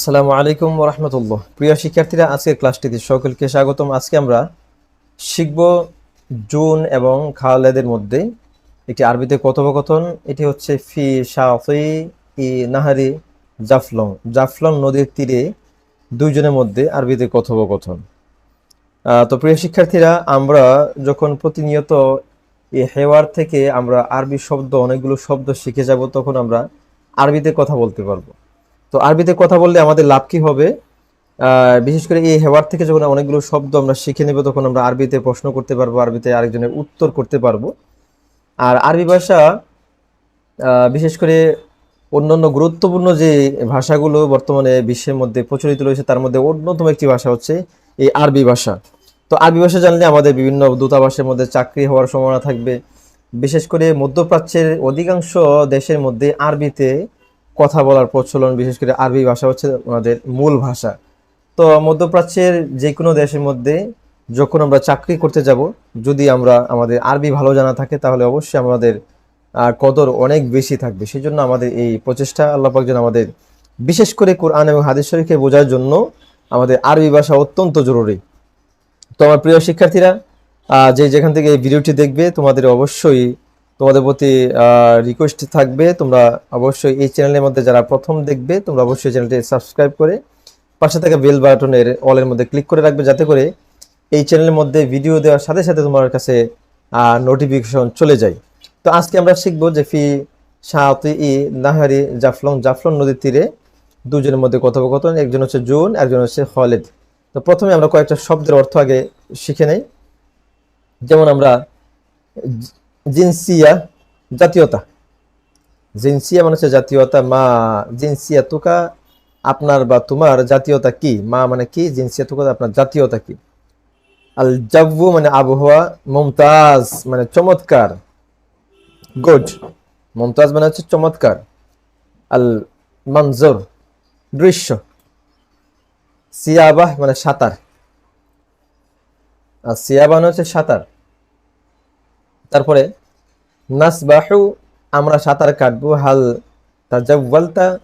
আসসালামু আলাইকুম রহমতুল্লাহ। প্রিয় শিক্ষার্থীরা, আজকের ক্লাসটিতে সকলকে স্বাগতম। আজকে আমরা শিখব জুন এবং খালেদের মধ্যে একটি আরবিতে কথোপকথন। এটি হচ্ছে ফি শাফি ই নাহারি জাফলং। জাফলং নদীর তীরে দুইজনের মধ্যে আরবিতে কথোপকথন। তো প্রিয় শিক্ষার্থীরা, আমরা যখন প্রতিনিয়ত এই হেওয়ার থেকে আমরা আরবি শব্দ, অনেকগুলো শব্দ শিখে যাব, তখন আমরা আরবিতে কথা বলতে পারব। তো আরবিতে কথা বললে আমাদের লাভ কি হবে? বিশেষ করে এই হেওয়ার থেকে যখন অনেকগুলো শব্দ আমরা শিখে নেব, তখন আমরা আরবিতে প্রশ্ন করতে পারব, আরবিতে আরেকজনের উত্তর করতে পারব। আর আরবি ভাষা বিশেষ করে অন্যান্য গুরুত্বপূর্ণ যে ভাষাগুলো বর্তমানে বিশ্বের মধ্যে প্রচলিত রয়েছে, তার মধ্যে অন্যতম একটি ভাষা হচ্ছে এই আরবি ভাষা। তো আরবি ভাষা জানলে আমাদের বিভিন্ন দূতাবাসের মধ্যে চাকরি হওয়ার সম্ভাবনা থাকবে। বিশেষ করে মধ্যপ্রাচ্যের অধিকাংশ দেশের মধ্যে আরবিতে কথা বলার প্রচলন, বিশেষ করে আরবি ভাষা হচ্ছে আমাদের মূল ভাষা। তো মধ্যপ্রাচ্যের যে কোনো দেশের মধ্যে যখন আমরা চাকরি করতে যাব, যদি আমরা আমাদের আরবি ভালো জানা থাকে, তাহলে অবশ্যই আমাদের কদর অনেক বেশি থাকবে। সেই জন্য আমাদের এই প্রচেষ্টা আল্লাহ পাক যেন আমাদের, বিশেষ করে কোরআন এবং হাদিস শরীফকে বোঝার জন্য আমাদের আরবি ভাষা অত্যন্ত জরুরি। তো আমার প্রিয় শিক্ষার্থীরা যে যেখান থেকে এই ভিডিওটি দেখবে, তোমাদের অবশ্যই তোমাদের প্রতি রিকোয়েস্ট থাকবে, তোমরা অবশ্যই এই চ্যানেলের মধ্যে যারা প্রথম দেখবে, তোমরা অবশ্যই চ্যানেলটি সাবস্ক্রাইব করে পাশে থাকা বেল বাটনের অলের মধ্যে ক্লিক করে রাখবে, যাতে করে এই চ্যানেলের মধ্যে ভিডিও দেওয়ার সাথে সাথে তোমার কাছে নোটিফিকেশন চলে যায়। তো আজকে আমরা শিখব যে ফি শাহতি ই, নাহারি, জাফলং জাফলং নদীর তীরে দুজনের মধ্যে কথোপকথন, একজন হচ্ছে জুন, একজন হচ্ছে খালেদ। তো প্রথমে আমরা কয়েকটা শব্দের অর্থ আগে শিখে নেই। যেমন আমরা জিনসিয়া, জাতীয়তা। জিনসিয়া মানে হচ্ছে জাতীয়তা, মা জিনসিয়া তুকা, আপনার বা তোমার জাতীয়তা কি? মা মানে কি? জিনসিয়া তুকা, আপনার জাতীয়তা কি? আল জাব্বু মানে আবহাওয়া, মুমতাজ মানে চমৎকার। গুড। মমতাজ মানে হচ্ছে চমৎকার। আল মঞ্জুর দৃশ্য। সিয়াবাহ মানে সাঁতার। আর সিয়াবাহ মানে হচ্ছে সাঁতার। তারপরে নাসবাহু, আমরা সাঁতার কাটবো। হাল তাজাওয়ালতা,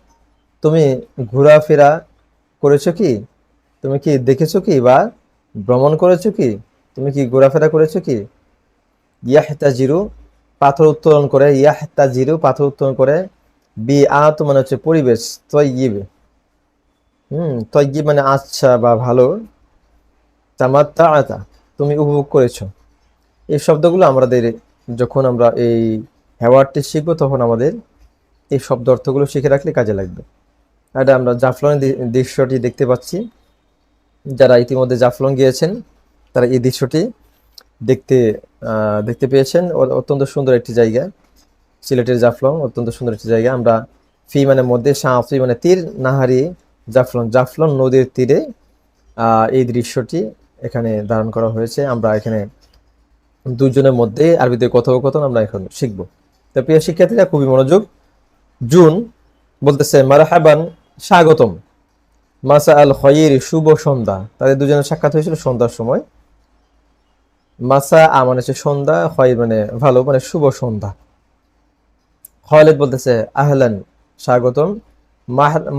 তুমি ঘোরাফেরা করেছ কি? তুমি কি দেখেছ কি বা ভ্রমণ করেছ কি? তুমি কি ঘোরাফেরা করেছ কি? ইয়াহতাজিরু, পাথর উত্তোলন করে, ইয়াহতাজিরু, পাথর উত্তোলন করে। বি আত মানে হচ্ছে পরিবেশ, তৈয়িব। হুম, তৈয়িব মানে আচ্ছা বা ভালো। তামাত্তা আতা তুমি উপভোগ করেছ। এই শব্দগুলো আমাদের যখন আমরা এই হ্যাওয়ার্ডটি শিখব, তখন আমাদের এই শব্দ অর্থগুলো শিখে রাখলে কাজে লাগবে। এটা আমরা জাফলনের দৃশ্যটি দেখতে পাচ্ছি। যারা ইতিমধ্যে জাফলং গিয়েছেন, তারা এই দৃশ্যটি দেখতে দেখতে পেয়েছেন। অত্যন্ত সুন্দর একটি জায়গা। সিলেটের জাফলং, অত্যন্ত সুন্দর একটি জায়গা। আমরা ফি মানে মধ্যে সাঁফি মানে তীর নাহারি জাফলং জাফলং নদীর তীরে এই দৃশ্যটি এখানে ধারণ করা হয়েছে। আমরা এখানে দুজনের মধ্যে আরবিতে কথোপকথন আমরা এখন শিখব। তো প্রিয় শিক্ষার্থীরা, খুবই মনোযোগ। জুন বলতেছে, মারহাবান স্বাগতম। মাসা আল খয়ের, শুভ সন্ধ্যা। তাদের দুজনের সাক্ষাৎ হয়েছিল সন্ধ্যার সময়। মাসা মানে হচ্ছে সন্ধ্যা হয় মানে ভালো মানে শুভ সন্ধ্যা। খালেদ বলতেছে, আহলান স্বাগতম।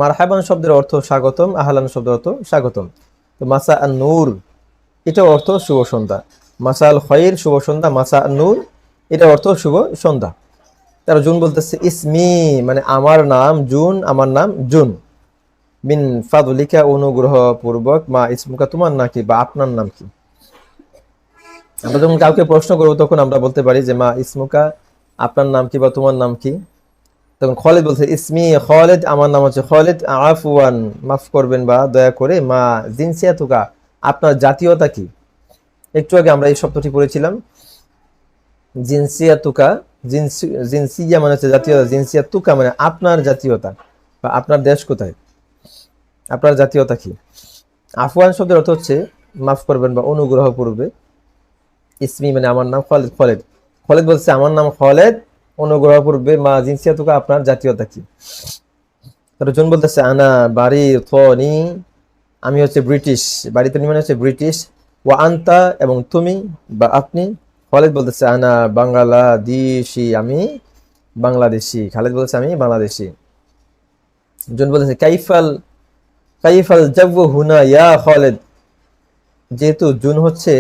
মারহাবান শব্দের অর্থ স্বাগতম, আহলান শব্দের অর্থ স্বাগতম। তো মাসা আল নূর এটা অর্থ শুভ সন্ধ্যা। মাসা আল খয়ের শুভ সন্ধ্যা, মাসা নূর, এটা অর্থ শুভ সন্ধ্যা। তারা জুন বলতেছে, ইসমি মানে আমার নাম জুন, আমার নাম জুন। মিন ফাদুলিকা অনুগ্রহ পূর্বক মা ইসমুকা, তোমার নাম কি বা আপনার নাম কি? আমরা যখন কাউকে প্রশ্ন করব, তখন আমরা বলতে পারি যে, মা ইসমুকা, আপনার নাম কি বা তোমার নাম কি? তখন খালেদ বলছে, ইসমি খালেদ, আমার নাম হচ্ছে খালেদ, আফওয়ান, মাফ করবেন বা দয়া করে, মা জিনসিয়া তুকা আপনার জাতীয়তা কি? একটু আগে আমরা এই শব্দটি পড়েছিলাম। জিনসিয়া তুকা জিনসি- জিনসিয়া মানে হচ্ছে জাতীয়তা জিনসিয়া তুকা মানে আপনার জাতীয়তা বা আপনার দেশ কোথায়? আপনার জাতীয়তা কি? আফওয়ান শব্দের অর্থ হচ্ছে, মাফ করবেন বা অনুগ্রহ পূর্বে। ইসমি মানে আমার নাম খালেদ খালেদ। খালেদ বলছে, আমার নাম খালেদ, অনুগ্রহ পূর্বে মা জিনসিয়া তুকা আপনার জাতীয়তা কি? তারপর জন বলতেছে, আনা বাড়ি থনি আমি হচ্ছে ব্রিটিশ বাড়ি বাড়িতে মানে হচ্ছে ব্রিটিশ ওয়া আন্তা এবং তুমি বা আপনি, খালেদ বলতেছে, আনা বাংলাদেশি আমি বাংলাদেশি। খালেদ বলতেছে, আমি বাংলাদেশি। জুন বলতেছে, কাইফাল কাইফাল জাব্বু হুনা ইয়া খালেদ। যেহেতু জুন হচ্ছে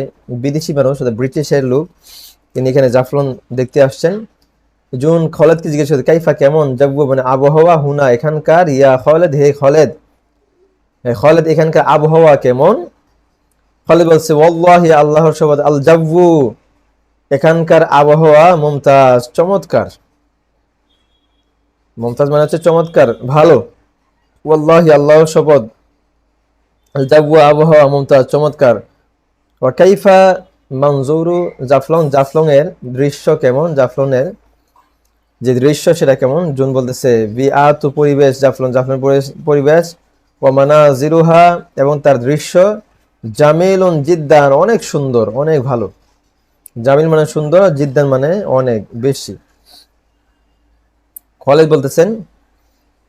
বিদেশি মানুষ ব্রিটিশের লোক, তিনি এখানে জাফলন দেখতে আসছেন। জুন খলেদকে জিজ্ঞেস করতে কাইফা কেমন জাব্বু? মানে আবহাওয়া হুনা এখানকার? ইয়া খলেদ, হে খলেদ। খলেদ, এখানকার আবহাওয়া কেমন? খলেদ বলছে, ওয়াল্লাহি আল্লাহর শপথ আল জাব্বু এখানকার আবহাওয়া মমতাজ, চমৎকার। মমতাজ মানে হচ্ছে চমৎকার, ভালো। ওয়াল্লাহি আল্লাহর শপথ আল জাব্বু আবহাওয়া মমতাজ, চমৎকার। ওয়া কাইফা মানজুরু জাফলং জাফলং এর দৃশ্য কেমন? জাফলনের যে দৃশ্য, সেটা কেমন? জুন বলতেছে বি আতু পরিবেশ জাফলং জাফলন পরিবেশ ও মানা জিরুহা এবং তার দৃশ্য জামিলুন জিদ্দান অনেক সুন্দর, অনেক ভালো। জামিল মানে সুন্দর, আর জিদ্দান মানে অনেক বেশি। খালেদ বলতেছেন,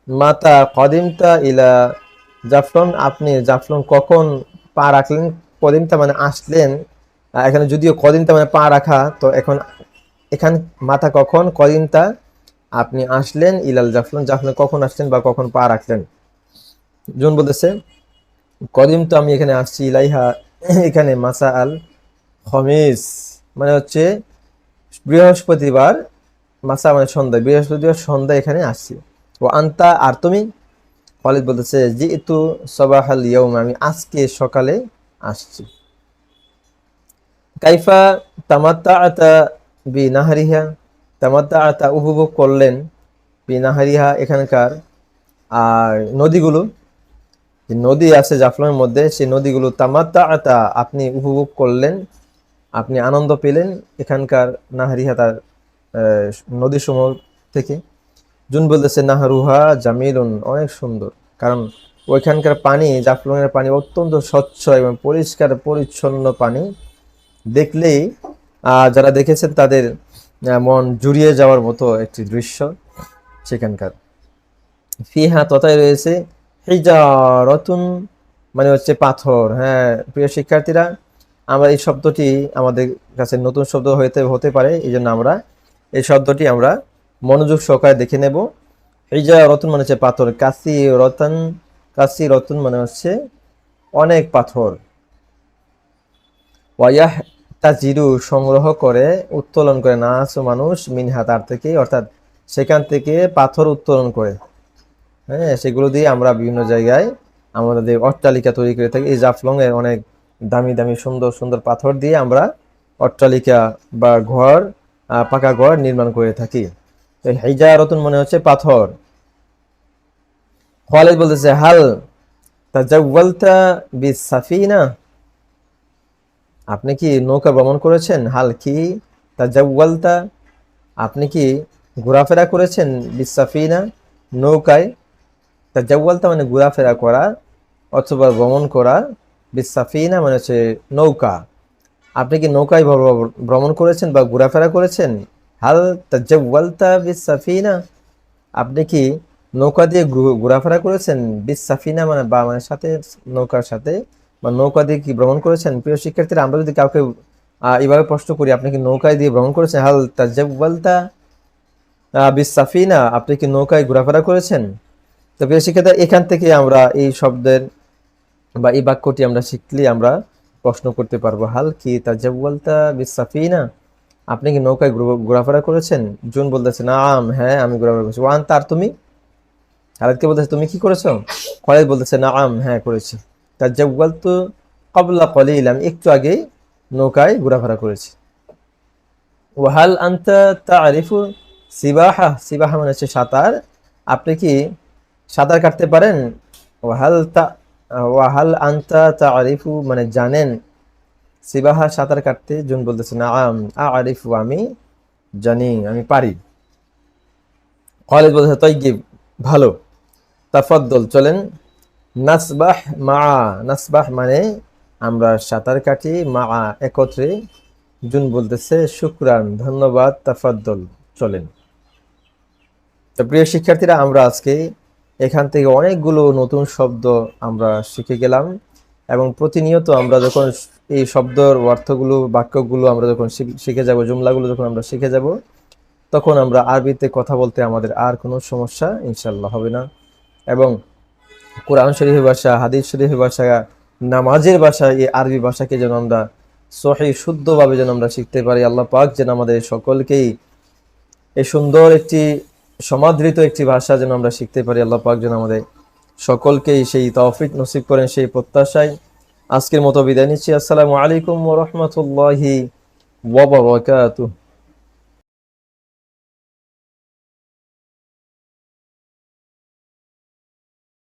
মাতা কদিমতা ইলা জাফলন আপনি জাফলন কখন পা রাখলেন? কদিমতা মানে আসলেন। এখানে যদিও কদিমতা মানে পা রাখা, তো এখন এখান মাথা কখন? কদিমতা, আপনি আসলেন ইলাল জাফলন জাফলন কখন আসলেন বা কখন পা রাখলেন? জুন বলতেছে কদিম তো আমি এখানে আসছি, ইলাইহা, এখানে মাসা আল হমিস মানে হচ্ছে বৃহস্পতিবার মাসা মানে সন্ধ্যা বৃহস্পতিবার সন্ধ্যা এখানে আসছি। ও আন্তা, আর তুমি? খালিদ বলতেছে জি তু সবাহাল ইয়ৌম আমি আজকে সকালে আসছি। কাইফা তামাত্তা আতা বি নাহারিহা তামাত্তা আতা উপভোগ করলেন বি নাহারিহা এখানকার আর নদীগুলো। যে নদী আছে জাফলনের মধ্যে, সেই নদীগুলো তামাত্তা আতা আপনি উপভোগ করলেন, আপনি আনন্দ পেলেন এখানকার নাহারিহা তার নদী সমূহ থেকে। জুন বলতেছে, নাহারুহা জামিলুন অনেক সুন্দর। কারণ ওইখানকার পানি জাফলনের পানি অত্যন্ত স্বচ্ছ এবং পরিষ্কার, পরিচ্ছন্ন পানি। দেখলেই যারা দেখেছেন তাদের মন জুড়িয়ে যাওয়ার মতো একটি দৃশ্য সেখানকার। ফিহা তথায় রয়েছে হিজারতুন মানে হচ্ছে পাথর হ্যাঁ প্রিয় শিক্ষার্থীরা, আমরা এই শব্দটি আমাদের কাছে নতুন শব্দ হইতে, হতে পারে, এই জন্য আমরা এই শব্দটি আমরা মনোযোগ সহকারে দেখে নেব। হিজা রতন মানে হচ্ছে পাথর কাসি রতন কাসি রতন মানে হচ্ছে অনেক পাথর। ওয়াইয়াহ তা জিরু সংগ্রহ করে, উত্তোলন করে না আসো মানুষ মিনহা তার থেকে অর্থাৎ সেখান থেকে পাথর উত্তোলন করে। হ্যাঁ সেগুলো দিয়ে আমরা বিভিন্ন জায়গায় আমাদের অট্টালিকা তৈরি করে থাকি। এই জাফলং এর অনেক দামি দামি, সুন্দর সুন্দর পাথর দিয়ে আমরা অট্টালিকা বা ঘর পাকা ঘর নির্মাণ করে থাকি। তো হিজারতুন মনে হচ্ছে পাথর। খালিদ বলতেছে, হাল তাজাওয়ালতা বিসাফিনা? আপনি কি নৌকা ভ্রমণ করেছেন? হাল কি তাজাওয়ালতা? আপনি কি ঘোরাফেরা করেছেন বিসাফিনা? নৌকায় তাজাওয়ালতা মানে ঘোরাফেরা করা অথবা ভ্রমণ করা বিসাফিনা মানে হচ্ছে নৌকা। আপনি কি নৌকায় ভ্র- ভ্রমণ করেছেন বা ঘোরাফেরা করেছেন? হাল তাজাওয়ালতা বিসাফিনা? আপনি কি নৌকা দিয়ে ঘোরাফেরা করেছেন? বিসাফিনা মানে বা মানে সাথে নৌকার সাথে? বা নৌকা দিয়ে কি ভ্রমণ করেছেন? প্রিয় শিক্ষার্থীরা আমরা যদি কাউকে আহ, এইভাবে প্রশ্ন করি আপনি কি নৌকায় দিয়ে ভ্রমণ করেছেন? হাল তাজাওয়ালতা বিসাফিনা? আপনি কি নৌকায় ঘোরাফেরা করেছেন? তো প্রিয় শিক্ষার্থী এখান থেকে আমরা এই শব্দের বা এই বাক্যটি আমরা শিখলে আমরা প্রশ্ন করতে পারব, হাল কি তাজাওয়ালতা বিসাফিনা আপনি কি নৌকায় ঘোরাফেরা করেছেন? জুন বলতেছে না আম হ্যাঁ আমি ঘোরাফেরা করেছি। ওয়ান, তার তুমি? খালেদকে বলতেছে, তুমি কি করেছ? খালেদ বলতেছে না আম হ্যাঁ করেছি। তো ক্বাবলা কলিল আমি একটু আগেই নৌকায় ঘোরাফেরা করেছি। ওয়াহাল আনতা তারিফু সিবাহা? সিবাহা মানে হচ্ছে সাঁতার। আপনি কি সাঁতার কাটতে পারেন? ওয়াহাল তা আনতা তারিফু মানে জানেন সিবাহা সাঁতার কাটতে? জুন বলতেছে না আম আরিফু, আমি জানি, আমি পারি। কলেজ বলতেছে তৈগিব ভালো। তাফাদ্দল, চলেন। নাসবাহ মা, নাসবাহ মানে আমরা সাঁতার কাটি, মা একত্রে। জুন বলতেছে, শুক্রান, ধন্যবাদ, তাফাদ্দল, চলেন। তো প্রিয় শিক্ষার্থীরা, আমরা আজকে এখান থেকে অনেকগুলো নতুন শব্দ আমরা শিখে গেলাম এবং প্রতিনিয়ত আমরা যখন এই শব্দর অর্থগুলো, বাক্যগুলো আমরা যখন শিখ- যাব, জুমলাগুলো যখন আমরা শিখে যাব, তখন আমরা আরবিতে কথা বলতে আমাদের আর কোনো সমস্যা ইনশাল্লাহ হবে না। এবং কোরআন শরীফের ভাষা, হাদিস শরীফের ভাষা, নামাজের ভাষা, এই আরবি ভাষাকে যেন আমরা সহি, শুদ্ধভাবে যেন আমরা শিখতে পারি। আল্লাহ পাক যেন আমাদের সকলকেই এই সুন্দর একটি সমাদৃত একটি ভাষা যেন আমরা শিখতে পারি, আল্লাহ পাক যেন আমাদের সকলকেই সেই তৌফিক নসিব করেন, সেই প্রত্যাশায় আজকের মতো বিদায় নিচ্ছি। আসসালামু আলাইকুম ওয়া রাহমাতুল্লাহি ওয়া বারাকাতুহু।